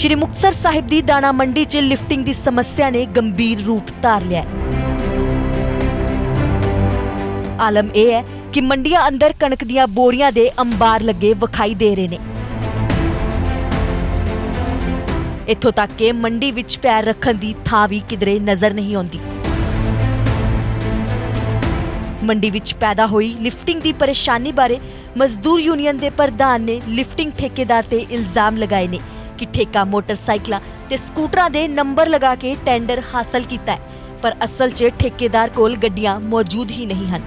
ਸ਼੍ਰੀ ਮੁਕਤਸਰ ਸਾਹਿਬ ਦੀ ਦਾਣਾ ਮੰਡੀ 'ਚ ਲਿਫਟਿੰਗ ਦੀ ਸਮੱਸਿਆ ਨੇ ਗੰਭੀਰ ਰੂਪ ਧਾਰ ਲਿਆ ਆਲਮ ਇਹ ਹੈ ਕਿ ਮੰਡੀਆਂ ਅੰਦਰ ਕਣਕ ਦੀਆਂ ਬੋਰੀਆਂ ਦੇ ਅੰਬਾਰ ਲੱਗੇ ਵਿਖਾਈ ਦੇ ਰਹੇ ਨੇ। ਇੱਥੋਂ ਤੱਕ ਕਿ ਮੰਡੀ ਵਿੱਚ ਪੈਰ ਰੱਖਣ ਦੀ ਥਾਂ ਵੀ ਕਿਧਰੇ ਨਜ਼ਰ ਨਹੀਂ ਆਉਂਦੀ। ਮੰਡੀ ਵਿੱਚ ਪੈਦਾ ਹੋਈ ਲਿਫਟਿੰਗ ਦੀ ਪਰੇਸ਼ਾਨੀ ਬਾਰੇ ਮਜ਼ਦੂਰ ਯੂਨੀਅਨ ਦੇ ਪ੍ਰਧਾਨ ਨੇ ਲਿਫਟਿੰਗ ਠੇਕੇਦਾਰ ਤੇ ਇਲਜ਼ਾਮ ਲਗਾਏ ਨੇ। ਕਿ ਠੇਕਾ ਮੋਟਰਸਾਈਕਲਾਂ ਤੇ ਸਕੂਟਰਾਂ ਦੇ ਨੰਬਰ ਲਗਾ ਕੇ ਟੈਂਡਰ ਹਾਸਲ ਕੀਤਾ ਹੈ, ਪਰ ਅਸਲ 'ਚ ਠੇਕੇਦਾਰ ਕੋਲ ਗੱਡੀਆਂ ਮੌਜੂਦ ਹੀ ਨਹੀਂ ਹਨ।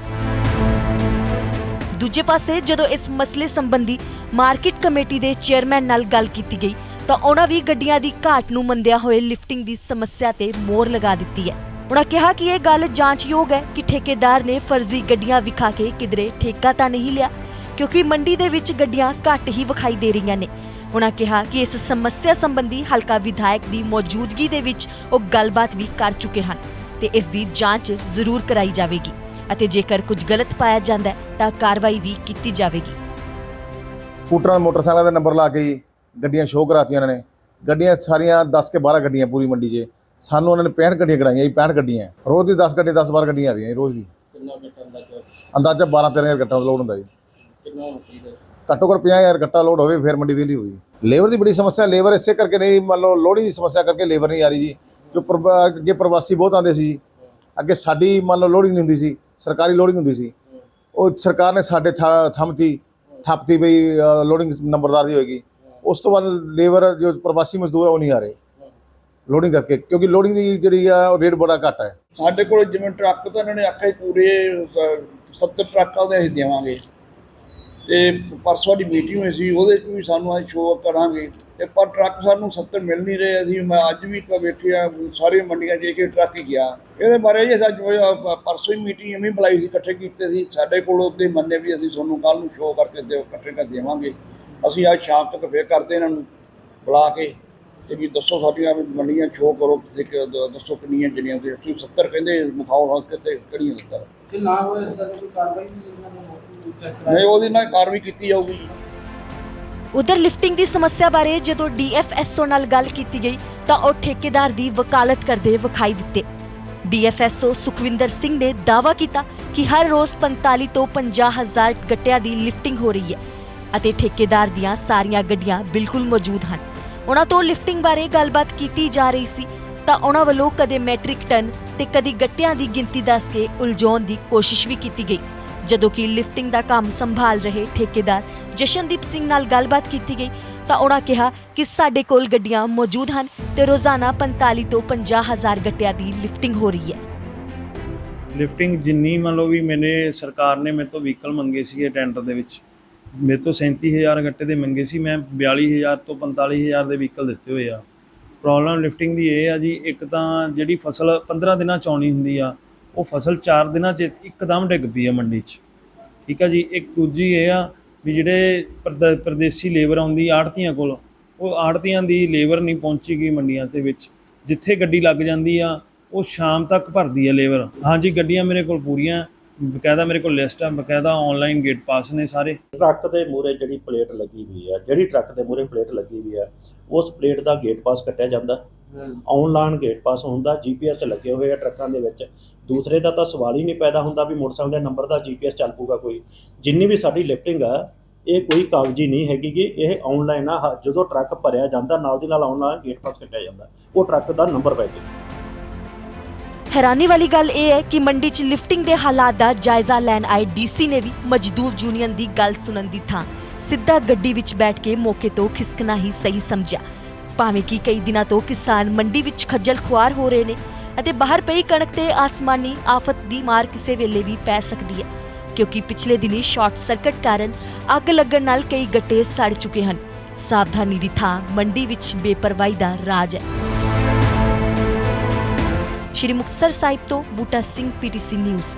ਦੂਜੇ ਪਾਸੇ, ਜਦੋਂ ਇਸ ਮਸਲੇ ਸੰਬੰਧੀ ਮਾਰਕੀਟ ਕਮੇਟੀ ਦੇ ਚੇਅਰਮੈਨ ਨਾਲ ਗੱਲ ਕੀਤੀ ਗਈ, ਤਾਂ ਉਹਨਾਂ ਵੀ ਗੱਡੀਆਂ ਦੀ ਘਾਟ ਨੂੰ ਮੰਨਦਿਆਂ ਹੋਏ ਲਿਫਟਿੰਗ ਦੀ ਸਮੱਸਿਆ ਤੇ ਮੋਹਰ ਲਗਾ ਦਿੱਤੀ ਹੈ। ਉਹਨਾਂ ਕਿਹਾ ਕਿ ਇਹ ਗੱਲ ਜਾਂਚਯੋਗ ਹੈ ਕਿ ਠੇਕੇਦਾਰ ਨੇ ਫਰਜ਼ੀ ਗੱਡੀਆਂ ਵਿਖਾ ਕੇ ਕਿਧਰੇ ਠੇਕਾ ਤਾਂ ਨਹੀਂ ਲਿਆ, ਕਿਉਂਕਿ ਮੰਡੀ ਦੇ ਵਿੱਚ ਗੱਡੀਆਂ ਘੱਟ ਹੀ ਵਿਖਾਈ ਦੇ ਰਹੀਆਂ ਨੇ। ਉਹਨਾਂ ਕਿਹਾ ਕਿ ਇਸ ਸਮੱਸਿਆ ਸੰਬੰਧੀ ਹਲਕਾ ਵਿਧਾਇਕ ਦੀ ਮੌਜੂਦਗੀ ਦੇ ਵਿੱਚ ਉਹ ਗੱਲਬਾਤ ਵੀ ਕਰ ਚੁੱਕੇ ਹਨ ਤੇ ਇਸ ਦੀ ਜਾਂਚ ਜ਼ਰੂਰ ਕਰਾਈ ਜਾਵੇਗੀ ਅਤੇ ਜੇਕਰ ਕੁਝ ਗਲਤ ਪਾਇਆ ਜਾਂਦਾ ਹੈ ਤਾਂ ਕਾਰਵਾਈ ਵੀ ਕੀਤੀ ਜਾਵੇਗੀ। ਸਕੂਟਰਾਂ ਮੋਟਰਸਾਈਕਲਾਂ ਦੇ ਨੰਬਰ ਲਾ ਕੇ ਹੀ ਗੱਡੀਆਂ ਸ਼ੋਅ ਕਰਾਤੀਆਂ ਉਹਨਾਂ ਨੇ। ਗੱਡੀਆਂ ਸਾਰੀਆਂ 10 ਕੇ 12 ਗੱਡੀਆਂ ਪੂਰੀ ਮੰਡੀ 'ਚ। ਸਾਨੂੰ ਉਹਨਾਂ ਨੇ 65 ਗੱਡੀਆਂ ਕਰਾਈਆਂ ਜੀ 65 ਗੱਡੀਆਂ। ਰੋਜ਼ ਦੀ 10 ਗੱਡੀ 10 12 ਗੱਡੀਆਂ ਆ ਰਹੀਆਂ ਜੀ ਰੋਜ਼ ਦੀ। ਕਿੰਨਾ ਘੱਟਾ ਅੰਦਾਜ਼ਾ ਅੰਦਾਜ਼ਾ 12 13000 ਗੱਟਾ ਲੋਡ ਹੁੰਦਾ ਜੀ। ਕਿੰਨਾ ਘੱਟੋ ਘੱਟ 50000 ਗੱਟਾ ਲੋਡ ਹੋਵੇ ਫਿਰ ਮੰਡੀ ਵਿਹਲੀ ਹੋਈ ਲੇਬਰ ਦੀ ਬੜੀ ਸਮੱਸਿਆ ਲੇਬਰ ਇਸੇ ਕਰਕੇ ਨਹੀਂ ਮੰਨ ਲਓ ਲੋਹੜੀ ਦੀ ਸਮੱਸਿਆ ਕਰਕੇ ਲੇਬਰ ਨਹੀਂ ਆ ਰਹੀ ਜੀ। ਜੋ ਪ੍ਰਵਾ- ਅੱਗੇ ਪ੍ਰਵਾਸੀ ਬਹੁਤ ਆਉਂਦੇ ਸੀ ਜੀ। ਅੱਗੇ ਸਾਡੀ ਮੰਨ ਲਓ ਲੋਹੜੀ ਨਹੀਂ ਹੁੰਦੀ ਸੀ ਸਰਕਾਰੀ ਲੋਹੜੀ ਹੁੰਦੀ ਸੀ। ਉਹ ਸਰਕਾਰ ਨੇ ਸਾਡੇ ਥਾ- ਥੰਮਤੀ ਥਾਪਤੀ ਬਈ ਅ, ਲੋਡਿੰਗ ਨੰਬਰਦਾਰ ਦੀ ਹੋਏਗੀ। ਉਸ ਤੋਂ ਬਾਅਦ ਲੇਬਰ ਜੋ ਪ੍ਰਵਾਸੀ ਮਜ਼ਦੂਰ ਆ ਉਹ ਨਹੀਂ ਆ ਰਹੇ। ਲੋਡਿੰਗ ਕਰਕੇ ਕਿਉਂਕਿ ਲੋਡਿੰਗ ਦੀ ਜਿਹੜੀ ਆ ਉਹ ਰੇਟ ਬੜਾ ਘੱਟ ਹੈ ਸਾਡੇ ਕੋਲ ਜਿਵੇਂ ਟਰੱਕ ਤਾਂ ਇਹਨਾਂ ਨੇ ਆਖਿਆ ਪੂਰੇ ਸ- 70 ਟਰੱਕਾਂ ਦੇ ਅਸੀਂ ਦੇਵਾਂਗੇ। ਤੇ ਪਰਸੋਂ ਦੀ ਮੀਟਿੰਗ ਹੋਈ ਸੀ, ਉਹਦੇ 'ਚ ਵੀ ਸਾਨੂੰ ਅੱਜ ਸ਼ੋਅ ਕਰਾਂਗੇ। ਤੇ ਪਰ ਟਰੱਕ ਸਾਨੂੰ 70 ਮਿਲ ਨਹੀਂ ਰਹੇ, ਅਸੀਂ ਮੈਂ ਅੱਜ ਵੀ ਕ ਬੈਠੇ ਆ ਸਾਰੀਆਂ ਮੰਡੀਆਂ 'ਚ ਇੱਕ ਟਰੱਕ ਹੀ ਗਿਆ। ਇਹਦੇ ਬਾਰੇ ਜੇ ਅੱਜ ਪਰਸੋਂ ਹੀ ਮੀਟਿੰਗ ਐਵੇਂ ਬੁਲਾਈ ਸੀ, ਇਕੱਠੇ ਕੀਤੇ ਸੀ। ਸਾਡੇ ਕੋਲ ਉਹਦੇ ਮੰਨੇ ਵੀ ਅਸੀਂ ਤੁਹਾਨੂੰ ਕੱਲ ਨੂੰ ਸ਼ੋਅ ਕਰਕੇ ਦਿਓ, ਇਕੱਠੇ ਕਰ ਦੇਵਾਂਗੇ। ਅਸੀਂ ਅੱਜ ਸ਼ਾਮ ਤੱਕ ਫੇਰ ਕਰਦੇ ਇਹਨਾਂ ਨੂੰ ਬੁਲਾ ਕੇ। ਤੇ ਵੀ ਦੱਸੋ ਸਾਡੀਆਂ ਵੀ ਮੰਡੀਆਂ ਸ਼ੋਅ ਕਰੋ ਕਿਸੇ ਕਿ ਦੱਸੋ ਕਿੰਨੀਆਂ ਜਿਹੜੀਆਂ ਤੇ ਤੁਸੀਂ 70 ਕਹਿੰਦੇ ਮੁਖਾਓ ਹਾਂ ਕਿੱਥੇ ਕਿਹੜੀਆਂ 70 ਜੇ ਨਾ ਹੋਏ ਤਾਂ ਕੋਈ ਕਾਰਵਾਈ ਨਹੀਂ ਇਹਨਾਂ ਨੂੰ ਚੈੱਕ ਨਹੀਂ ਉਹਦੀ ਨਾਲ ਕਾਰਵਾਈ ਕੀਤੀ ਜਾਊਗੀ। ਉਧਰ ਲਿਫਟਿੰਗ ਦੀ ਸਮੱਸਿਆ ਬਾਰੇ ਜਦੋਂ ਡੀਐਫਐਸਓ ਨਾਲ ਗੱਲ ਕੀਤੀ ਗਈ ਤਾਂ ਉਹ ਠੇਕੇਦਾਰ ਦੀ ਵਕਾਲਤ ਕਰਦੇ ਵਿਖਾਈ ਦਿੱਤੇ। ਡੀਐਫਐਸਓ ਸੁਖਵਿੰਦਰ ਸਿੰਘ ਨੇ ਦਾਅਵਾ ਕੀਤਾ ਕਿ ਹਰ ਰੋਜ਼ 45 ਤੋਂ 50 ਹਜ਼ਾਰ ਗੱਟਿਆਂ ਦੀ ਲਿਫਟਿੰਗ ਹੋ ਰਹੀ ਹੈ ਅਤੇ ਠੇਕੇਦਾਰ ਦੀਆਂ ਸਾਰੀਆਂ ਗੱਡੀਆਂ ਬਿਲਕੁਲ ਮੌਜੂਦ ਹਨ। ਉਹਨਾਂ ਤੋਂ ਲਿਫਟਿੰਗ ਬਾਰੇ ਗੱਲਬਾਤ ਕੀਤੀ ਜਾ ਰਹੀ ਸੀ, ਤਾਂ ਉਹਨਾਂ ਵੱਲੋਂ ਕਦੇ ਮੈਟ੍ਰਿਕ ਟਨ ਤੇ ਕਦੀ ਗੱਟਿਆਂ ਦੀ ਗਿਣਤੀ ਦੱਸ ਕੇ ਉਲਝਾਉਣ ਦੀ ਕੋਸ਼ਿਸ਼ ਵੀ ਕੀਤੀ ਗਈ, ਜਦੋਂ ਕਿ ਲਿਫਟਿੰਗ ਦਾ ਕੰਮ ਸੰਭਾਲ ਰਹੇ ਠੇਕੇਦਾਰ ਜਸ਼ਨਦੀਪ ਸਿੰਘ ਨਾਲ ਗੱਲਬਾਤ ਕੀਤੀ ਗਈ, ਤਾਂ ਉਹਨਾਂ ਕਿਹਾ ਕਿ ਸਾਡੇ ਕੋਲ ਗੱਡੀਆਂ ਮੌਜੂਦ ਹਨ ਤੇ ਰੋਜ਼ਾਨਾ 45 ਤੋਂ 50 ਹਜ਼ਾਰ ਗੱਟਿਆਂ ਦੀ ਲਿਫਟਿੰਗ ਹੋ ਰਹੀ ਹੈ। ਲਿਫਟਿੰਗ ਜਿੰਨੀ ਮੰਨ ਲਓ ਵੀ ਮੈਨੇ ਸਰਕਾਰ ਨੇ ਮੇਰੇ ਤੋਂ ਵਹੀਕਲ ਮੰਗੇ ਸੀਗੇ ਟੈਂਡਰ ਦੇ ਵਿੱਚ ਮੇਰੇ ਤੋਂ 37000 ਗੱਟੇ ਦੇ ਮੰਗੇ ਸੀ, ਮੈਂ 42000 ਤੋਂ 45000 ਦੇ ਵਹੀਕਲ ਦਿੱਤੇ ਹੋਏ ਆ। ਪ੍ਰੋਬਲਮ ਲਿਫਟਿੰਗ ਦੀ ਇਹ ਆ ਜੀ, ਇੱਕ ਤਾਂ ਜਿਹੜੀ ਫਸਲ 15 ਦਿਨਾਂ ਚ ਆਉਣੀ ਹੁੰਦੀ ਆ, ਉਹ ਫਸਲ 4 ਦਿਨਾਂ ਚ ਇੱਕਦਮ ਡਿੱਗ ਪਈ ਆ ਮੰਡੀ 'ਚ। ਠੀਕ ਆ ਜੀ, ਇੱਕ ਦੂਜੀ ਇਹ ਆ ਵੀ ਜਿਹੜੇ ਪ੍ਰਦ- ਪ੍ਰਦੇਸੀ ਲੇਬਰ ਆਉਂਦੀ ਆੜਤੀਆਂ ਕੋਲ, ਉਹ ਆੜਤੀਆਂ ਦੀ ਲੇਬਰ ਨਹੀਂ ਪਹੁੰਚੀ ਗਈ ਮੰਡੀਆਂ ਦੇ ਵਿੱਚ। ਜਿੱਥੇ ਗੱਡੀ ਲੱਗ ਜਾਂਦੀ ਆ, ਉਹ ਸ਼ਾਮ ਤੱਕ ਭਰਦੀ ਆ ਲੇਬਰ। ਹਾਂਜੀ, ਗੱਡੀਆਂ ਮੇਰੇ ਕੋਲ ਪੂਰੀਆਂ ਬਕਾਇਦਾ ਮੇਰੇ ਕੋਲ ਲਿਸਟ ਆ, ਬਕਾਇਦਾ ਆਨਲਾਈਨ ਗੇਟ ਪਾਸ ਨੇ ਸਾਰੇ। ਟਰੱਕ ਦੇ ਮੂਰੇ ਜਿਹੜੀ ਪਲੇਟ ਲੱਗੀ ਹੋਈ ਹੈ ਜਿਹੜੀ ਟਰੱਕ ਦੇ ਮੂਰੇ ਪਲੇਟ ਲੱਗੀ ਹੋਈ ਹੈ ਉਸ ਪਲੇਟ ਦਾ ਗੇਟ ਪਾਸ ਕੱਟਿਆ ਜਾਂਦਾ। ਆਨਲਾਈਨ ਗੇਟ ਪਾਸ ਹੁੰਦਾ ਜੀਪੀਐਸ ਲੱਗੇ ਹੋਏ ਆ ਟਰੱਕਾਂ ਦੇ ਵਿੱਚ। ਦੂਸਰੇ ਦਾ ਤਾਂ ਸਵਾਲ ਹੀ ਨਹੀਂ ਪੈਦਾ ਹੁੰਦਾ ਵੀ ਮੋਟਰਸਾਈਕਲ ਦੇ ਨੰਬਰ ਦਾ ਜੀਪੀਐਸ ਚੱਲ ਪੂਗਾ ਕੋਈ। ਜਿੰਨੀ ਵੀ ਸਾਡੀ ਲਿਫਟਿੰਗ ਆ, ਇਹ ਕੋਈ ਕਾਗਜ਼ੀ ਨਹੀਂ ਹੈਗੀ ਕਿ ਇਹ ਆਨਲਾਈਨ ਆ, ਜਦੋਂ ਟਰੱਕ ਭਰਿਆ ਜਾਂਦਾ, ਨਾਲ ਦੀ ਨਾਲ ਆਨਲਾਈਨ ਗੇਟ ਪਾਸ ਕੱਟਿਆ ਜਾਂਦਾ, ਉਹ ਟਰੱਕ ਦਾ ਨੰਬਰ ਪੈ ਗਿਆ। ਹੈਰਾਨੀ ਵਾਲੀ ਗੱਲ ਇਹ ਹੈ ਕਿ ਮੰਡੀ 'ਚ ਲਿਫਟਿੰਗ ਦੇ ਹਾਲਾਤ ਦਾ ਜਾਇਜ਼ਾ ਲੈਣ ਆਏ ਡੀਸੀ ਨੇ ਵੀ ਮਜ਼ਦੂਰ ਯੂਨੀਅਨ ਦੀ ਗੱਲ ਸੁਣਨ ਦੀ ਥਾਂ। ਸਿੱਧਾ ਗੱਡੀ ਵਿੱਚ ਬੈਠ ਕੇ ਮੌਕੇ ਤੋਂ ਖਿਸਕਣਾ ਹੀ ਸਹੀ ਸਮਝਿਆ। ਭਾਵੇਂ ਕਿ ਕਈ ਦਿਨਾਂ ਤੋਂ ਕਿਸਾਨ ਮੰਡੀ ਵਿੱਚ ਖੱਜਲ ਖੁਆਰ ਹੋ ਰਹੇ ਨੇ ਅਤੇ ਬਾਹਰ ਪਈ ਕਣਕ ਤੇ ਆਸਮਾਨੀ ਆਫਤ ਦੀ ਮਾਰ ਕਿਸੇ ਵੇਲੇ ਵੀ ਪੈ ਸਕਦੀ ਹੈ, ਕਿਉਂਕਿ ਪਿਛਲੇ ਦਿਨੀ ਸ਼ਾਰਟ ਸਰਕਟ ਕਾਰਨ ਅੱਗ ਲੱਗਣ ਨਾਲ ਕਈ ਗੱਟੇ ਸੜ ਚੁੱਕੇ ਹਨ। ਸਾਵਧਾਨੀ ਦੀ ਥਾਂ ਮੰਡੀ ਵਿੱਚ ਬੇਪਰਵਾਹੀ ਦਾ ਰਾਜ ਹੈ। ਸ਼੍ਰੀ ਮੁਕਤਸਰ ਸਾਹਿਬ ਤੋਂ ਬੂਟਾ ਸਿੰਘ ਪੀਟੀਸੀ ਨਿਊਜ਼